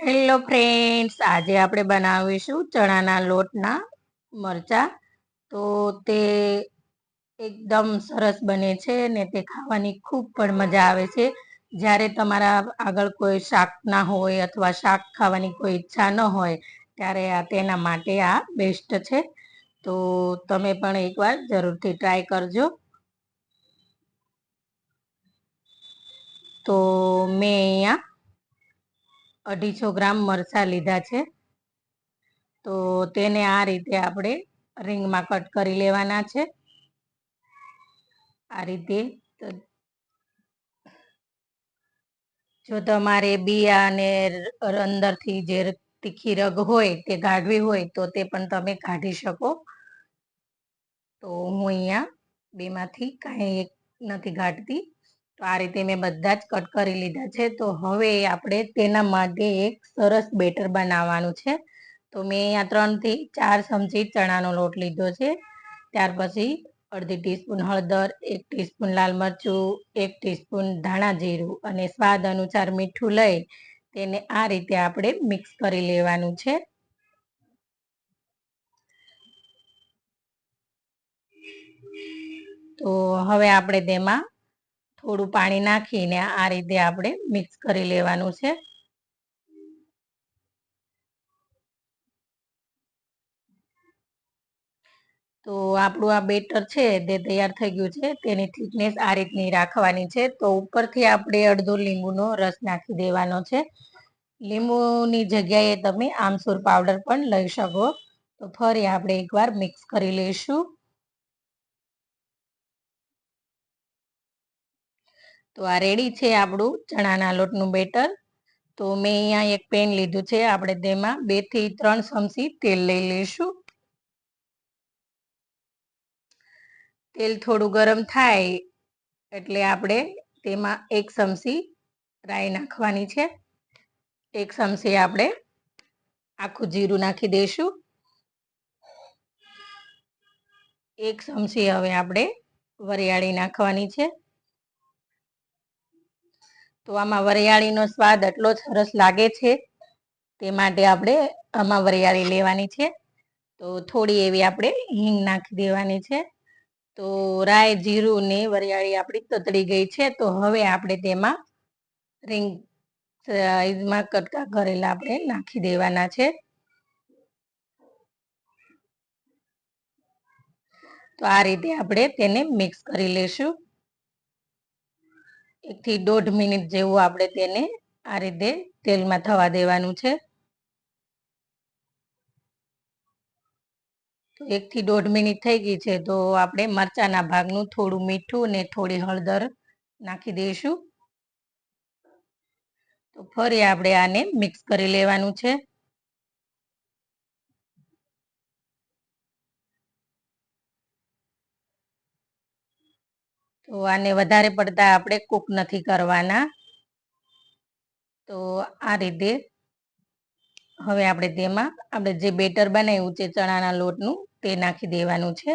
Hello friends આજે આપણે બનાવીશું ચણાના લોટના મરચા. તો તે એકદમ સરસ બને છે ને તે ખાવાની ખૂબ પણ મજા આવે છે. જ્યારે તમારા આગળ કોઈ શાક ના હોય અથવા શાક ખાવાની કોઈ ઈચ્છા ન હોય, ત્યારે આ તેના માટે આ બેસ્ટ છે. તો તમે પણ એકવાર જરૂરથી ટ્રાય કરજો. તો મેં અહીંયા અઢીસો ગ્રામ મરચાં લીધા છે. તો તેને આ રીતે આપણે રિંગમાં કટ કરી લેવાના છે. આ રીતે જો તમારે બિયા અને અંદરથી જે તીખી રગ હોય તે કાઢવી હોય તો તે પણ તમે કાઢી શકો. તો હું અહીંયા બેમાંથી કાંઈ એક નથી કાઢતી તો આ રીતે મેં બધા જ કટ કરી લીધા છે. તો હવે આપણે તેના માટે એક સરસ બેટર બનાવવાનું છે. તો મેં અહીંયા ત્રણથી ચાર ચમચી ચણાનો લોટ લીધો છે. ત્યાર પછી અડધી ટીસ્પૂન હળદર, એક ટીસ્પૂન લાલ મરચું, એક ટીસ્પૂન ધાણા જીરું અને સ્વાદ અનુસાર મીઠું લઈ તેને આ રીતે આપણે મિક્સ કરી લેવાનું છે. તો હવે આપણે તેમાં થોડું પાણી નાખીને આ રીતે આપણે મિક્સ કરી લેવાનું છે. તો આપણું આ બેટર છે, તે તૈયાર થઈ ગયું છે. તેની થિકનેસ આ રીતની રાખવાની છે. તો ઉપરથી આપણે અડધો લીંબુનો રસ નાખી દેવાનો છે. લીંબુની જગ્યાએ તમે આમસૂર પાવડર પણ લઈ શકો. તો ફરી આપણે એકવાર મિક્સ કરી લઈશું. તો આ રેડી છે આપણું ચણાના લોટનું બેટર. તો મેં અહીંયા એક પેન લીધું છે, આપણે તેમાં બેથી ત્રણ ચમચી તેલ લઈ લઈશું. તેલ થોડું ગરમ થાય એટલે આપણે તેમાં એક ચમચી રાઈ નાખવાની છે. એક ચમચી આપણે આખું જીરું નાખી દઈશું. એક ચમચી હવે આપણે વરિયાળી નાખવાની છે. તો આમાં વરિયાળીનો સ્વાદ એટલો સરસ લાગે છે, તે માટે આપણે આમાં વરિયાળી લેવાની છે. તો થોડી એવી આપણે હિંગ નાખી દેવાની છે. તો રાય જીરું ને વરિયાળી આપણી તતડી ગઈ છે, તો હવે આપણે તેમાં રીંગ સાઈઝમાં કટકા કરેલા આપણે નાખી દેવાના છે. તો આ રીતે આપણે તેને મિક્સ કરી લેશું. એકથી દોઢ મિનિટ જેવું આપણે તેને આ રીતે તેલમાં થવા દેવાનું છે. એકથી દોઢ મિનિટ થઈ ગઈ છે, તો આપણે મરચાના ભાગનું થોડું મીઠું અને થોડી હળદર નાખી દઈશું. તો ફરી આપણે આને મિક્સ કરી લેવાનું છે. તો આને વધારે પડતા આપણે કૂક નથી કરવાના. તો આ રીતે હવે આપણે તેમાં આપણે જે બેટર બનાવ્યું છે ચણાના લોટનું, તે નાખી દેવાનું છે.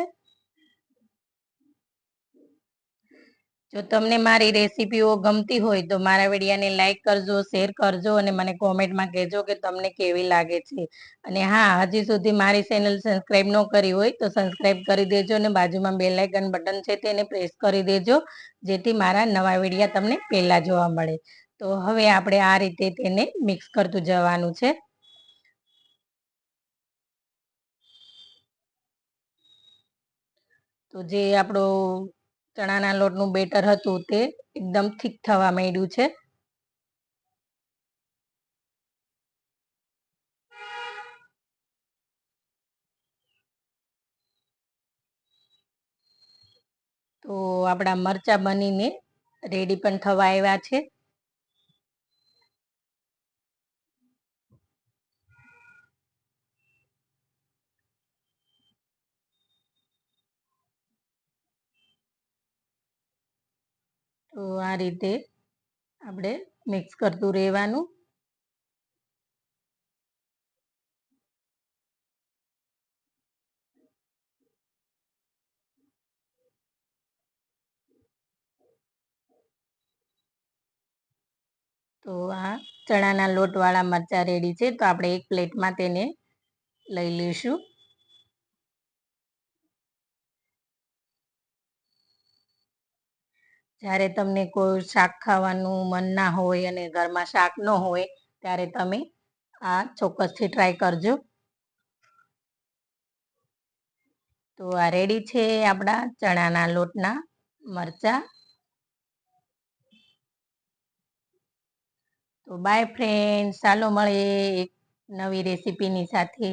જો તમને મારી રેસીપીઓ ગમતી હોય તો મારા વિડીયાને લાઇક કરજો શેર કરજો અને મને કોમેન્ટમાં કહેજો કે તમને કેવી લાગે છે. અને હા, હજી સુધી મારી ચેનલ સબસ્ક્રાઈબ ન કરી હોય તો સબસ્ક્રાઈબ કરી દેજો અને બાજુમાં બે લાઇકન બટન છે તેને પ્રેસ કરી દેજો, જેથી મારા નવા વિડીયા તમને પહેલાં જોવા મળે. તો હવે આપણે આ રીતે તેને મિક્સ કરતું જવાનું છે. તો જે આપણો ચણાના લોટનું બેટર હતું તે એકદમ થીક થવા માંડ્યું છે. તો આપણા મરચા બનીને રેડી પણ થવા આવ્યા છે. તો આ રીતે આપણે મિક્સ કરતું રહેવાનું. તો આ ચણાના લોટવાળા મરચાં રેડી છે, તો આપણે એક પ્લેટમાં તેને લઈ લઈશું. જ્યારે તમને કોઈ શાક ખાવાનું મન ના હોય અને ઘરમાં શાક ન હોય, ત્યારે તમે આ ચોક્કસથી ટ્રાય કરજો. તો આ રેડી છે આપણા ચણાના લોટના મરચાં. તો બાય ફ્રેન્ડ ચાલો મળીએ એક નવી રેસીપીની સાથે.